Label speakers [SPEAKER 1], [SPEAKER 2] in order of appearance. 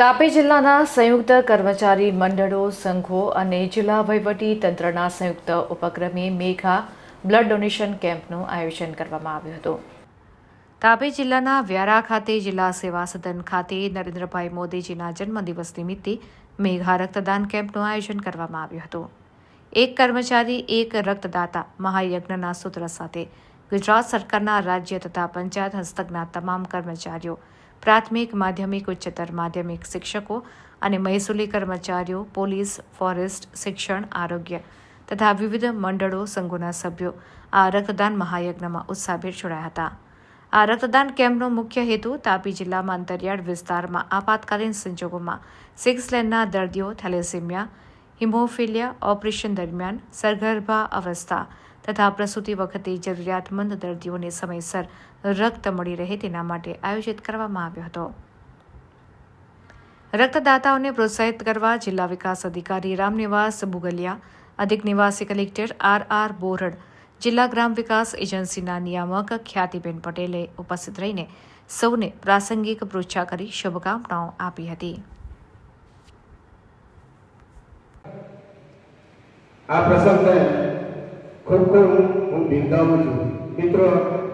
[SPEAKER 1] તાપી જિલ્લાના સંયુક્ત કર્મચારી મંડળો, સંઘો અને જિલ્લા વહીવટી તંત્રના સંયુક્ત ઉપક્રમે મેઘા બ્લડ ડોનેશન કેમ્પનું આયોજન કરવામાં આવ્યું હતું. તાપી જિલ્લાના વ્યારા ખાતે જિલ્લા સેવા સદન ખાતે નરેન્દ્રભાઈ મોદીજીના જન્મદિવસ નિમિત્તે મેઘા રક્તદાન કેમ્પનું આયોજન કરવામાં આવ્યું હતું. એક કર્મચારી, એક રક્તદાતા મહાયજ્ઞના સૂત્ર સાથે ગુજરાત સરકારના રાજ્ય તથા પંચાયત હસ્તકના તમામ કર્મચારીઓ પ્રાથમિક, માધ્યમિક, ઉચ્ચતર માધ્યમિક શિક્ષકો અને મહેસૂલી કર્મચારીઓ, પોલીસ, ફોરેસ્ટ, શિક્ષણ, આરોગ્ય તથા વિવિધ મંડળો, સંઘોના સભ્યો આ રક્તદાન મહાયજ્ઞમાં ઉત્સાહભેર જોડાયા હતા. આ રક્તદાન કેમ્પનો મુખ્ય હેતુ તાપી જિલ્લામાં અંતરિયાળ વિસ્તારમાં આપાતકાલીન સંજોગોમાં સિક્સ લેનના દર્દીઓ થેલેસેમિયા હિમોફિલિયા ઓપરેશન દરમિયાન સરગર્ભા અવસ્થા તથા પ્રસૂતિ વખતે જરૂરિયાતમંદ દર્દીઓને સમયસર રક્ત મળી રહે તેના માટે આયોજિત કરવામાં આવ્યો હતો. રક્તદાતાઓને પ્રોત્સાહિત કરવા જિલ્લા વિકાસ અધિકારી રામનિવાસ બુગલિયા, અધિક નિવાસી કલેક્ટર આર આર બોરડ, જિલ્લા ગ્રામ વિકાસ એજન્સીના નિયામક ખ્યાતિબેન પટેલે ઉપસ્થિત રહીને સૌને પ્રાસંગિક પૃચ્છા કરી શુભકામનાઓ આપી હતી.
[SPEAKER 2] આ પ્રસંગને ખૂબ ખૂબ હું બિરદાવું છું. મિત્રો